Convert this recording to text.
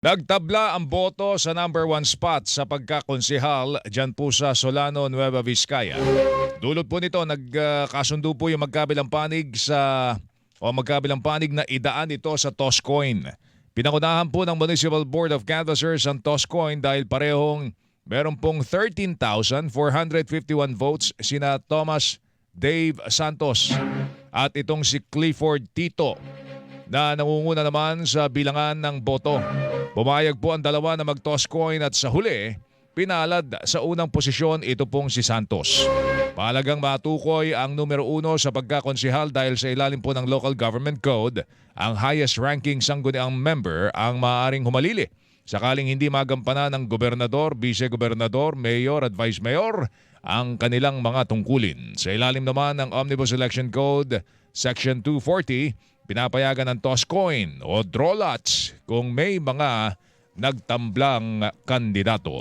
Nagtabla ang boto sa number one spot sa pagkakonsihal dyan po sa Solano, Nueva Vizcaya. Dulot po nito, nagkasundo po yung magkabilang panig sa o magkabilang panig na idaan ito sa toss coin. Pinakunahan po ng Municipal Board of Canvassers ang toss coin dahil parehong meron pong 13,451 votes sina Thomas Dave Santos at itong si Clifford Tito na nangunguna naman sa bilangan ng boto. Pumayag po ang dalawa na mag-toss coin at sa huli, pinalad sa unang posisyon ito pong si Santos. Palagang matukoy ang numero uno sa pagkakonsihal dahil sa ilalim po ng Local Government Code, ang highest ranking sangguniang member ang maaaring humalili. Sakaling hindi magampanan ng gobernador, vice-gobernador, mayor at vice mayor ang kanilang mga tungkulin. Sa ilalim naman ng Omnibus Election Code, Section 240, pinapayagan ng toss coin o draw lots kung may mga nagtamblang kandidato.